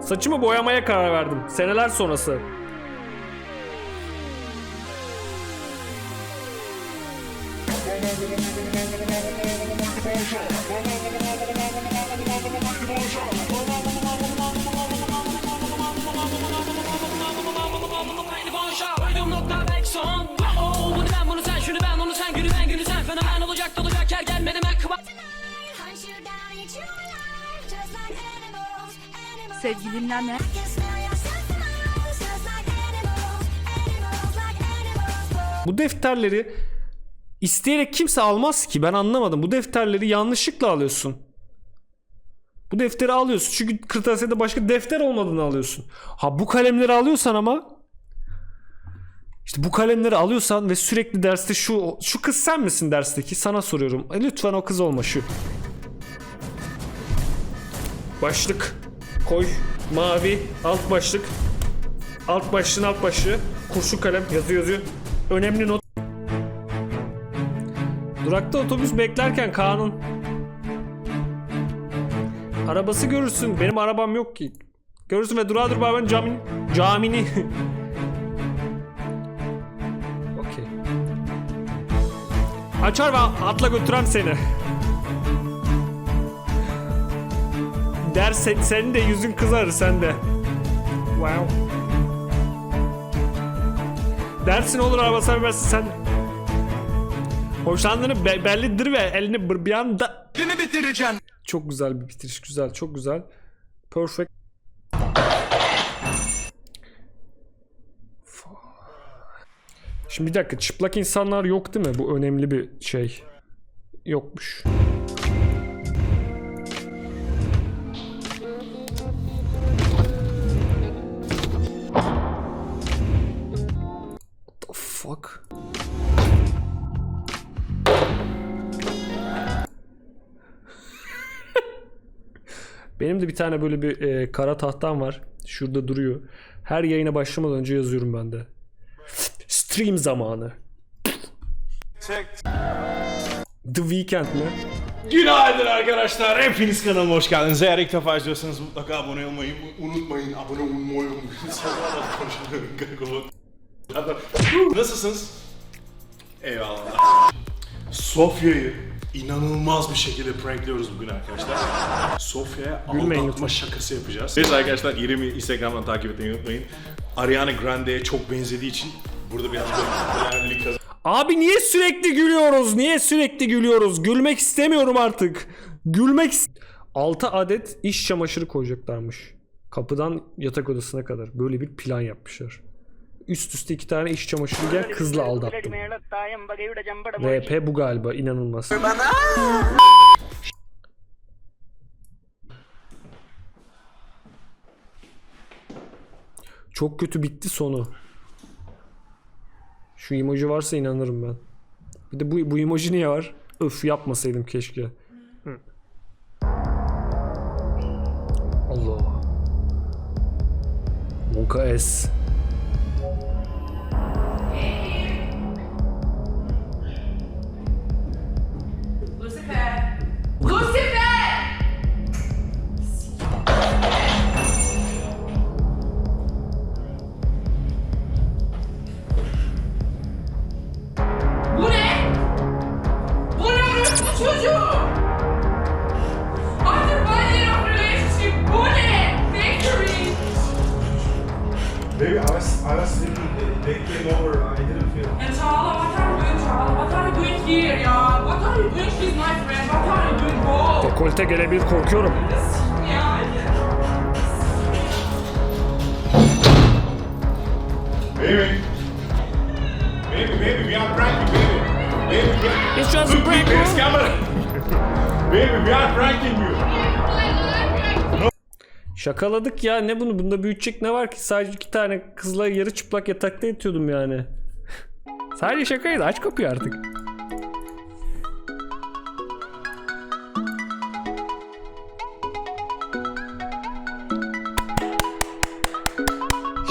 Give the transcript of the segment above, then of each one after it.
Saçımı boyamaya karar verdim. Seneler sonrası. Animals. Bu defterleri isteyerek kimse almaz ki. Ben anlamadım. Bu defterleri yanlışlıkla alıyorsun. Bu defteri alıyorsun. Çünkü kırtasiyede başka defter olmadığını alıyorsun. Ha bu kalemleri alıyorsan ama işte bu kalemleri alıyorsan ve sürekli derste şu şu kız sen misin dersteki? Sana soruyorum. E, lütfen o kız olma şu. Başlık koy. Mavi alt başlık. Alt başlığın alt başlığı. Kurşun kalem yazıyor yazıyor. Önemli not. Durakta otobüs beklerken Kaan'ın arabası görürsün. Benim arabam yok ki. Görürsün ve durağa dur ben camin camini. Okey. Açar ve atla götürem seni. Ders et de yüzün kızarır sen de. Wow. Dersin olur arabasına binmezsin sen. Hoşlandığını be- bellidir ve elini bir, anda... Kimi bitireceksin? Çok güzel bir bitiriş. Güzel. Çok güzel. Perfect. Şimdi bir dakika. Çıplak insanlar yok değil mi? Bu önemli bir şey. Yokmuş. Fuck? Benim de bir tane böyle bir e, kara tahtam var. Şurada duruyor. Her yayına başlamadan önce yazıyorum ben de. Stream zamanı. The Weekend mi? Günaydın arkadaşlar. Hepiniz kanalıma hoş geldiniz. Eğer ilk defa izliyorsanız mutlaka abone olmayı unutmayın. Abone olmayı unutmayın. Nasılsınız? Eyvallah. Sofya'yı inanılmaz bir şekilde prankliyoruz bugün arkadaşlar. Sofya'ya Gülmeyin aldatma şakası yapacağız. Biz arkadaşlar İrem'i Instagram'dan takip etmeyi unutmayın. Ariana Grande'ye çok benzediği için burada biraz popülerlik kazandı. Abi niye sürekli gülüyoruz? Niye sürekli gülüyoruz? Gülmek istemiyorum artık. Gülmek 6 adet iş çamaşırı koyacaklarmış. Kapıdan yatak odasına kadar. Böyle bir plan yapmışlar. Üst üste iki tane iş çamaşırı gel kızla aldattım. RP bu galiba inanılmaz. Çok kötü bitti sonu. Şu emoji varsa inanırım ben. Bir de bu, bu emoji niye var? Öf yapmasaydım keşke. Allah. Monka S. here ya? What are you doing? She's my friend. What are you doing? Go! Dekolte gelebilir korkuyorum. Baby. Baby, baby, we are pranking, baby. Baby, we It's just a prank, baby, we are pranking you. Şakaladık ya ne bunu bunda büyütecek ne var ki sadece iki tane kızla yarı çıplak yatakta yatıyordum yani. sadece şakaydı aç kapıyı artık.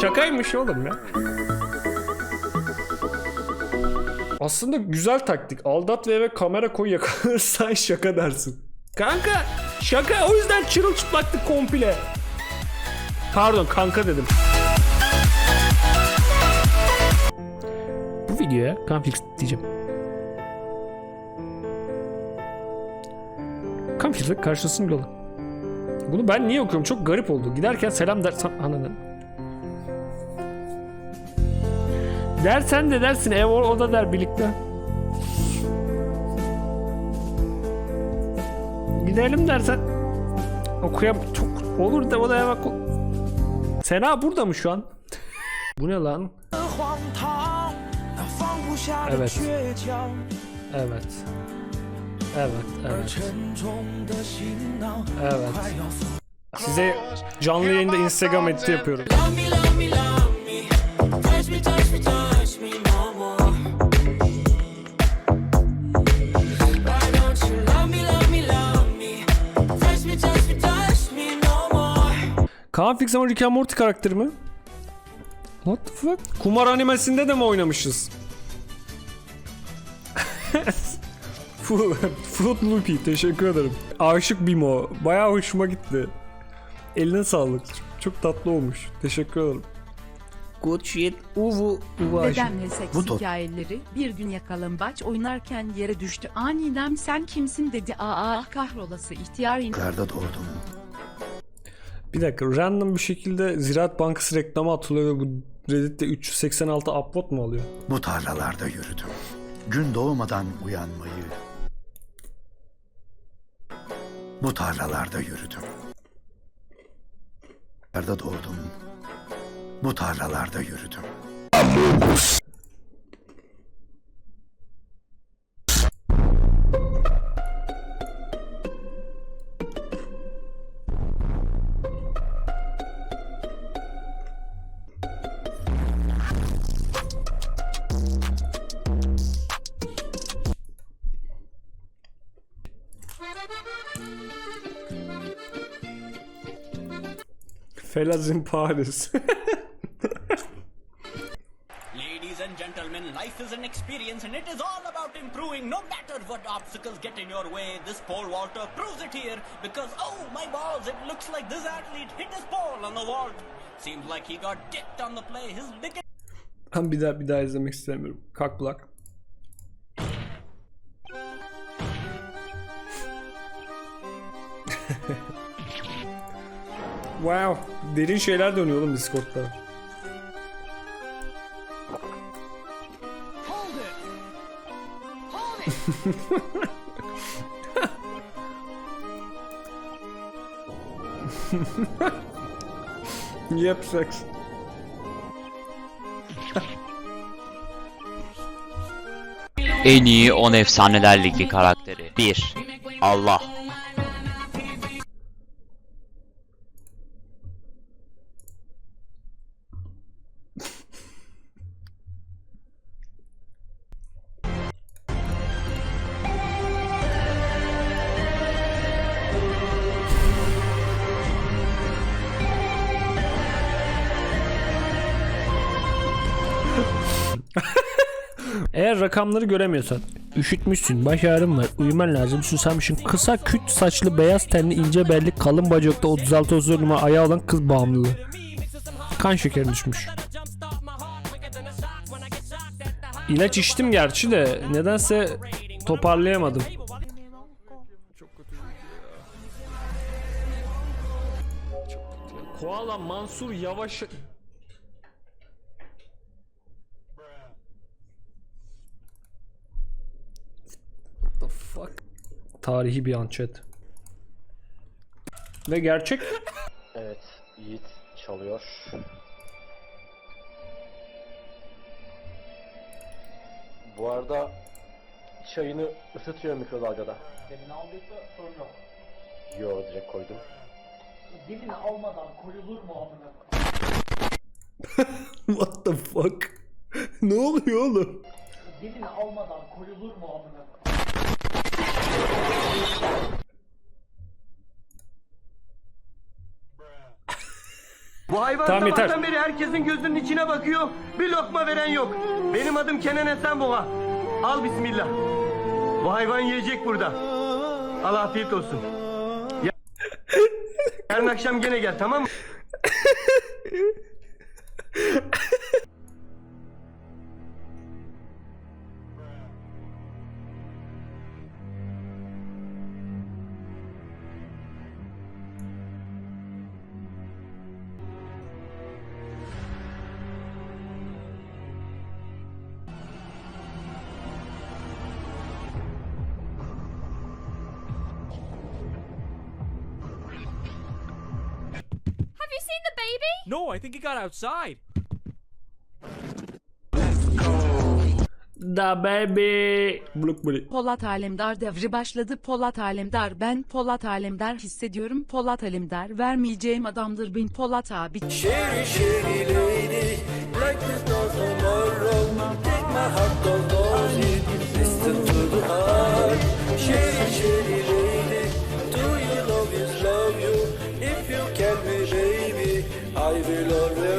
Şakaymış oğlum ya. Aslında güzel taktik. Aldat ve eve kamera koy yakalarsan şaka dersin. Kanka şaka o yüzden çırılçıplaktık komple. Pardon kanka dedim. Bu videoya Canfix diyeceğim. Canfix'le karşılasın yolu. Bunu ben niye okuyorum? Çok garip oldu. Giderken selam dersen... Ananı. Dersen de dersin. Ev o, da der birlikte. Gidelim dersen. Okuyam... Çok olur da o da ya bak. Sena burada mı şu an? Bu ne lan? Evet. Evet. Evet, evet. Evet. Size canlı yayında Instagram editi yapıyorum. Kaan Fix ama Rick and Morty karakteri mi? What the fuck? Kumar animesinde de mi oynamışız? Fruit Loopy teşekkür ederim. Aşık Bimo. Bayağı hoşuma gitti. Eline sağlık. Çok, çok tatlı olmuş. Teşekkür ederim. Good shit. Uvu. Uvu aşık. Dedemle seks hikayeleri bir gün yakalambaç oynarken yere düştü. Aniden sen kimsin dedi. Aa kahrolası ihtiyar in- Bir dakika random bir şekilde Ziraat Bankası reklamı atılıyor ve bu Reddit'te 386 upvote mu alıyor? Bu tarlalarda yürüdüm. Gün doğmadan uyanmayı. Bu tarlalarda yürüdüm. Tarlalarda doğdum. Bu tarlalarda yürüdüm. Fellas in Paris. Ladies and gentlemen, life is an experience and it is all about improving no matter what obstacles get in your way. This pole vaulter proves it here because, oh my balls, it looks like this athlete hit his pole on the vault. Seems like he got dicked on the play. His biggest Ben bir daha bir daha izlemek istemiyorum. Kalk bulak. wow. Derin şeyler dönüyor oğlum Discord'da. yep sex. En iyi 10 efsaneler ligi karakteri. 1. Allah. Eğer rakamları göremiyorsan Üşütmüşsün, baş ağrın var, uyuman lazım, susamışsın. Kısa küt saçlı, beyaz tenli, ince belli, kalın bacakta 36-34 numara ayağı olan kız bağımlılığı. Kan şekerin düşmüş. İlaç içtim gerçi de nedense toparlayamadım. Koala Mansur Yavaş the fuck? Tarihi bir an chat. Ve gerçek. Evet, Yiğit çalıyor. Bu arada çayını ısıtıyor mikrodalgada. Senin aldıysa sorun yok. Yo, direkt koydum. Dilini almadan koyulur mu amına? What the fuck? ne oluyor oğlum? Dilini almadan koyulur mu amına? Bu hayvan Tamam, yeter. sabahtan beri herkesin gözünün içine bakıyor. Bir lokma veren yok. Benim adım Kenan Esenboğa. Al bismillah. Bu hayvan yiyecek burada. Al afiyet olsun. Ya- Yarın akşam gene gel tamam mı? seen the baby? No, I think he got outside. Da baby. Bluk bluk. Polat Alemdar devri başladı. Polat Alemdar ben Polat Alemdar hissediyorum. Polat Alemdar vermeyeceğim adamdır bin Polat abi. Sherry, Sherry lady, like there's no tomorrow. Take my heart, don't it. Listen to the heart. Sherry, Sherry